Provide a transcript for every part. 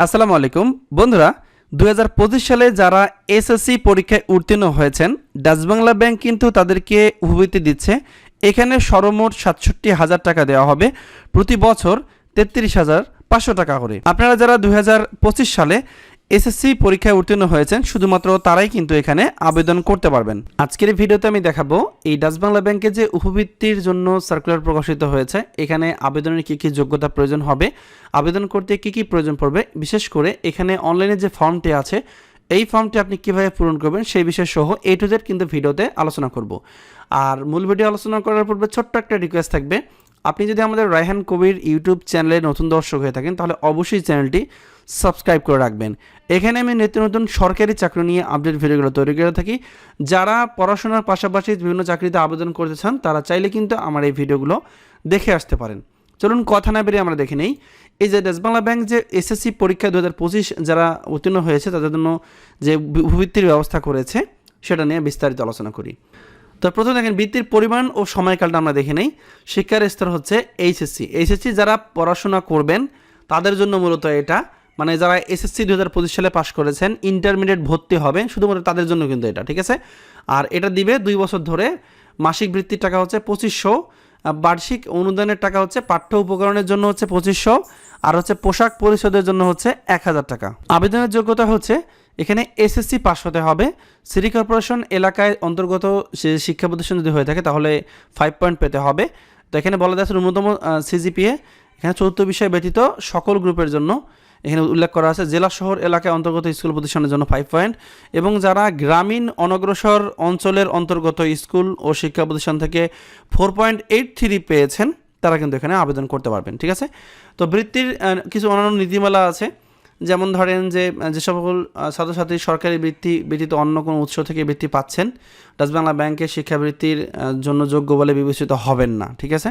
আসসালামু আলাইকুম। বন্ধুরা দু হাজার পঁচিশ সালে যারা এসএসসি পরীক্ষায় উত্তীর্ণ হয়েছেন, ডাচ বাংলা ব্যাংক কিন্তু তাদেরকে উপবৃত্তি দিচ্ছে। এখানে সর্বমোট সাতষট্টি হাজার টাকা দেওয়া হবে। প্রতি বছর তেত্রিশ হাজার পাঁচশো টাকা করে। আপনারা যারা দুই হাজার পঁচিশ সালে এসএসসি পরীক্ষায় উত্তীর্ণ হয়েছেন, শুধুমাত্র তারাই কিন্তু এখানে আবেদন করতে পারবেন। আজকের ভিডিওতে আমি দেখাবো, এই ডাচ বাংলা ব্যাংকে যে উপবৃত্তির জন্য সার্কুলার প্রকাশিত হয়েছে, এখানে আবেদনের কি কি যোগ্যতা প্রয়োজন হবে, আবেদন করতে কি কি প্রয়োজন পড়বে, বিশেষ করে এখানে অনলাইনে যে ফর্মটি আছে, এই ফর্মটি আপনি কীভাবে পূরণ করবেন সেই বিষয় সহ এ টু জেড কিন্তু ভিডিওতে আলোচনা করব। আর মূল ভিডিও আলোচনা করার পূর্বে ছোট্ট একটা রিকোয়েস্ট থাকবে, আপনি যদি আমাদের রায়হান কবির ইউটিউব চ্যানেলে নতুন দর্শক হয়ে থাকেন, তাহলে অবশ্যই চ্যানেলটি সাবস্ক্রাইব করে রাখবেন। এখানে আমি নিত্য নতুন সরকারি চাকরি নিয়ে আপডেট ভিডিওগুলো তৈরি করে থাকি। যারা পড়াশোনার পাশাপাশি বিভিন্ন চাকরিতে আবেদন করতে চান, তারা চাইলে কিন্তু আমার এই ভিডিওগুলো দেখে আসতে পারেন। চলুন কথা না বেরিয়ে আমরা দেখে নেই। এই যে দেশবাংলা ব্যাংক যে এসএসসি পরীক্ষা দু হাজার পঁচিশ যারা উত্তীর্ণ হয়েছে, তাদের জন্য যে ভূবৃত্তির ব্যবস্থা করেছে, সেটা নিয়ে বিস্তারিত আলোচনা করি। তো প্রথমে দেখেন, বৃত্তির পরিমাণ ও সময়কালটা আমরা দেখে নেই। শিক্ষার স্তর হচ্ছে এইচএসসি এইচএসসি যারা পড়াশোনা করবেন, তাদের জন্য মূলত এটা মানে যারা এসএসসি দু হাজার পঁচিশ সালে পাশ করেছেন ইন্টারমিডিয়েট ভর্তি হবে শুধুমাত্র তাদের জন্য কিন্তু এটা, ঠিক আছে? আর এটা দিবে দুই বছর ধরে, মাসিক বৃত্তির টাকা হচ্ছে পঁচিশশো বার্ষিক অনুদানের টাকা হচ্ছে পাঠ্য উপকরণের জন্য হচ্ছে পঁচিশশো, আর হচ্ছে পোশাক পরিশোধের জন্য হচ্ছে এক হাজার টাকা। আবেদনের যোগ্যতা হচ্ছে, এখানে এসএসসি পাস হতে হবে। সিটি কর্পোরেশন এলাকায় অন্তর্গত শিক্ষা প্রতিষ্ঠান যদি হয়ে থাকে, তাহলে ফাইভ পয়েন্ট পেতে হবে। তো এখানে বলা যাচ্ছে ন্যূনতম সিজিপিএ এখানে চতুর্থ বিষয় ব্যতীত সকল গ্রুপের জন্য এখানে উল্লেখ করা আছে, জেলা, শহর এলাকায় অন্তর্গত স্কুল প্রতিষ্ঠানের জন্য ফাইভ পয়েন্ট এবং যারা গ্রামীণ অনগ্রসর অঞ্চলের অন্তর্গত স্কুল ও শিক্ষা প্রতিষ্ঠান থেকে ফোর পয়েন্ট এইট থ্রি পেয়েছেন, তারা কিন্তু এখানে আবেদন করতে পারবেন, ঠিক আছে? তো বৃত্তির কিছু অন্যান্য নীতিমালা আছে, যেমন ধরেন যে যে সকল ছাত্রছাত্রী সরকারি বৃত্তি ব্যতীত অন্য কোনো উৎস থেকে বৃত্তি পাচ্ছেন, ডাচ বাংলা ব্যাংকের শিক্ষাবৃত্তির জন্য যোগ্য বলে বিবেচিত হবেন না, ঠিক আছে?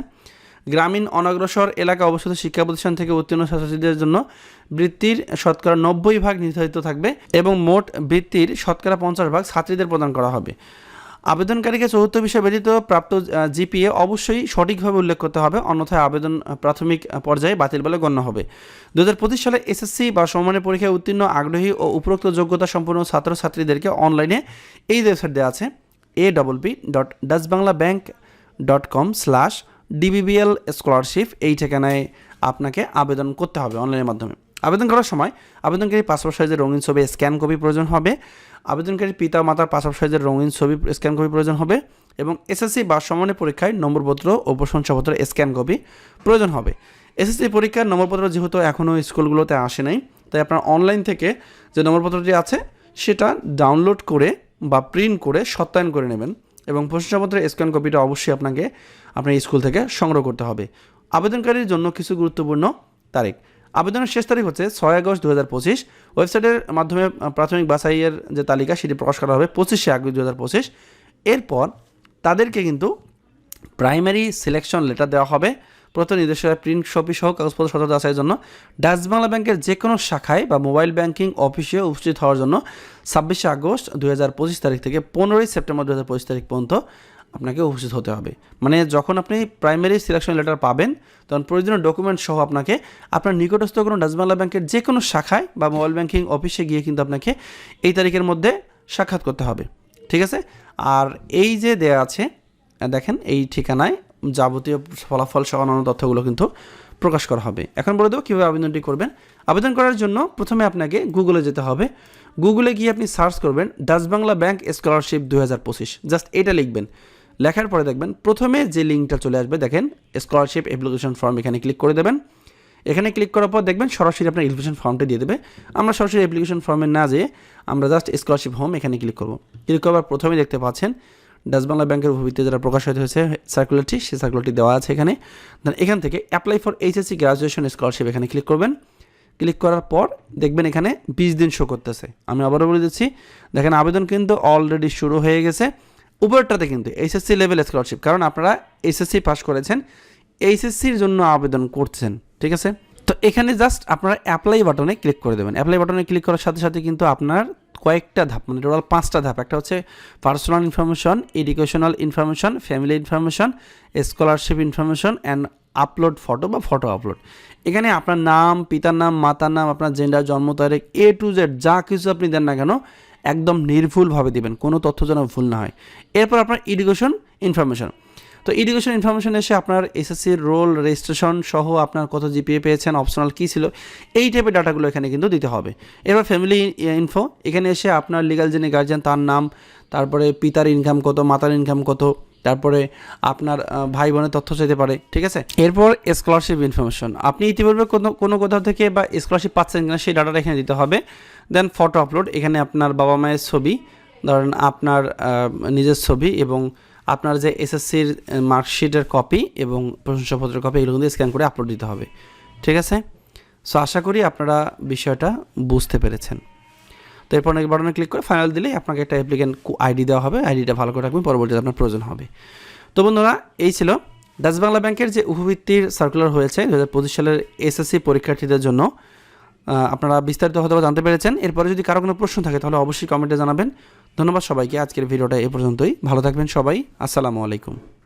গ্রামীণ অনগ্রসর এলাকা অবস্থিত শিক্ষা প্রতিষ্ঠান থেকে উত্তীর্ণ ছাত্রছাত্রীদের জন্য বৃত্তির শতকরা নব্বই ভাগ নির্ধারিত থাকবে এবং মোট বৃত্তির শতকরা পঞ্চাশ ভাগ ছাত্রীদের প্রদান করা হবে। আবেদনকারীকে চতুর্থ বিষয় ব্যতীত প্রাপ্ত জিপিএ অবশ্যই সঠিকভাবে উল্লেখ করতে হবে, অন্যথায় আবেদন প্রাথমিক পর্যায়ে বাতিল বলে গণ্য হবে। দু হাজার পঁচিশ সালে এসএসসি বা সমমানের পরীক্ষায় উত্তীর্ণ, আগ্রহী ও উপরোক্ত যোগ্যতা সম্পন্ন ছাত্রছাত্রীদেরকে অনলাইনে এই ওয়েবসাইট দেওয়া আছে A double P dot Dutch Bangla bank dot com slash DBBL scholarship এই ঠিকানায় আপনাকে আবেদন করতে হবে অনলাইনের মাধ্যমে। আবেদন করার সময় আবেদনকারী পাসপোর্ট সাইজের রঙিন ছবি স্ক্যান কপি প্রয়োজন হবে। আবেদনকারী পিতা মাতার পাসপোর্ট সাইজের রঙিন ছবি স্ক্যান কপি প্রয়োজন হবে এবং এসএসসি বা সমানের পরীক্ষায় নম্বরপত্র ও প্রশংসাপত্র স্ক্যান কপি প্রয়োজন হবে। এসএসসি পরীক্ষার নম্বরপত্র যেহেতু এখনও স্কুলগুলোতে আসে নাই, তাই আপনার অনলাইন থেকে যে নম্বরপত্রটি আছে, সেটা ডাউনলোড করে বা প্রিন্ট করে সত্যায়ন করে নেবেন। এবং প্রশংসাপত্রের স্ক্যান কপিটা অবশ্যই আপনাকে আপনার স্কুল থেকে সংগ্রহ করতে হবে। আবেদনকারীর জন্য কিছু গুরুত্বপূর্ণ তারিখ। আবেদনের শেষ তারিখ হচ্ছে ছয় আগস্ট দু হাজার পঁচিশ। ওয়েবসাইটের মাধ্যমে প্রাথমিক বাছাইয়ের যে তালিকা সেটি প্রকাশ করা হবে পঁচিশে আগস্ট দু হাজার পঁচিশ। এরপর তাদেরকে কিন্তু প্রাইমারি সিলেকশন লেটার দেওয়া হবে। প্রথম নির্দেশনা প্রিন্ট কপি সহ কাগজপত্র সতর্ক আসার জন্য ডাচ বাংলা ব্যাংকের যে কোনো শাখায় বা মোবাইল ব্যাংকিং অফিসে উপস্থিত হওয়ার জন্য ছাব্বিশে আগস্ট দুই হাজার পঁচিশ তারিখ থেকে পনেরোই সেপ্টেম্বর দু হাজার পঁচিশ তারিখ পর্যন্ত আপনাকে উপস্থিত হতে হবে। মানে যখন আপনি প্রাইমারি সিলেকশন লেটার পাবেন, তখন প্রয়োজনীয় ডকুমেন্ট সহ আপনাকে আপনার নিকটস্থ কোনো ডাচ বাংলা ব্যাংকের যে কোনো শাখায় বা মোবাইল ব্যাংকিং অফিসে গিয়ে কিন্তু আপনাকে এই তারিখের মধ্যে সাক্ষাৎ করতে হবে। ঠিক আছে? আর এই যে দেয়া আছে, দেখেন এই ঠিকানায় যাবতীয় ফলাফল সহ অন্যান্য তথ্যগুলো কিন্তু প্রকাশ করা হবে। এখন বলে দেবো কীভাবে আবেদনটি করবেন। আবেদন করার জন্য প্রথমে আপনাকে গুগলে যেতে হবে। গুগলে গিয়ে আপনি সার্চ করবেন ডাচ বাংলা ব্যাংক স্কলারশিপ দু হাজার পঁচিশ। জাস্ট এটা লিখবেন। লেখার পরে দেখবেন প্রথমে যে লিঙ্কটা চলে আসবে, দেখেন স্কলারশিপ অ্যাপ্লিকেশন ফর্ম এখানে ক্লিক করে দেবেন। এখানে ক্লিক করার পর দেখবেন সরাসরি আপনার অ্যাপ্লিকেশন ফর্মটা দিয়ে দেবে। আমরা সরাসরি অ্যাপ্লিকেশন ফর্মে না যেয়ে আমরা জাস্ট স্কলারশিপ হোম এখানে ক্লিক করব। ক্লিক করার প্রথমে দেখতে পাচ্ছেন ডাচ বাংলা ব্যাংকের ভূমিতে যারা প্রকাশিত হয়েছে সার্কুলারটি সেই সার্কুলারটি দেওয়া আছে এখানে। দেন এখান থেকে apply for HSC graduation scholarship এখানে ক্লিক করবেন। ক্লিক করার পর দেখবেন এখানে বিশ দিন শো করতেছে। আমি আবারও বলে দিচ্ছি, দেখেন আবেদন কিন্তু অলরেডি শুরু হয়ে গেছে। উপরটাতে কিন্তু এইচএসসি লেভেল স্কলারশিপ কারণ আপনারা এইচএসসি পাস করেছেন এইচএসসির জন্য আবেদন করছেন, ঠিক আছে? তো এখানে জাস্ট আপনারা অ্যাপ্লাই বাটনে ক্লিক করে দেবেন। অ্যাপ্লাই বাটনে ক্লিক করার সাথে সাথে কিন্তু আপনার কয়েকটা ধাপ মানে টোটাল পাঁচটা ধাপ। একটা হচ্ছে personal information educational information family information scholarship information and upload photo বা ফটো আপলোড এখানে আপনার নাম, পিতার নাম, মাতার নাম, আপনার জেন্ডার জন্ম তারিখ এ টু জেড যা কিছু আপনি দেন না কেন, একদম নির্ভুলভাবে দিবেন। কোনো তথ্য যেন ভুল না হয়। এরপর আপনার এডুকেশন ইনফরমেশন তো এডুকেশন ইনফরমেশন এসে আপনার এসএসসির রোল রেজিস্ট্রেশন সহ আপনার কত জিপিএ পেয়েছেন অপশনাল কী ছিল, এই টাইপের ডাটাগুলো এখানে কিন্তু দিতে হবে। এবার ফ্যামিলি ইনফো এখানে এসে আপনার লিগাল যিনি গার্জিয়ান তার নাম, তারপরে পিতার ইনকাম কত, মাতার ইনকাম কত, তারপরে আপনার ভাই বোনের তথ্য চাইতে পারে, ঠিক আছে? এরপর স্কলারশিপ ইনফরমেশন আপনি ইতিপূর্বে কোনো কোনো কোথাও থেকে বা স্কলারশিপ পাচ্ছেন কিনা সেই ডাটাটা এখানে দিতে হবে। দেন ফটো আপলোড এখানে আপনার বাবা মায়ের ছবি, ধরেন আপনার নিজের ছবি এবং আপনার যে এসএসসির মার্কশিটের কপি এবং প্রশংসাপত্রের কপি এগুলো কিন্তু স্ক্যান করে আপলোড দিতে হবে। ঠিক আছে? সো আশা করি আপনারা বিষয়টা বুঝতে পেরেছেন। তো এরপর অনেক বাটনে ক্লিক করে ফাইনাল দিলেই আপনাকে একটা অ্যাপ্লিকেন্ট আইডি দেওয়া হবে। আইডিটা ভালো করে রাখবেন, পরবর্তীতে আপনার প্রয়োজন হবে। তো বন্ধুরা, এই ছিল ডাচ বাংলা ব্যাংকের যে উপবৃত্তির সার্কুলার হয়েছে দু হাজার পঁচিশ সালের এসএসসি পরীক্ষার্থীদের জন্য। আপনারা বিস্তারিত হয়তো জানতে পেরেছেন। এরপরে যদি কারও কোনো প্রশ্ন থাকে, তাহলে অবশ্যই কমেন্টে জানাবেন। ধন্যবাদ সবাইকে। আজকের ভিডিওটা এ পর্যন্তই। ভালো থাকবেন সবাই। আসসালামু আলাইকুম।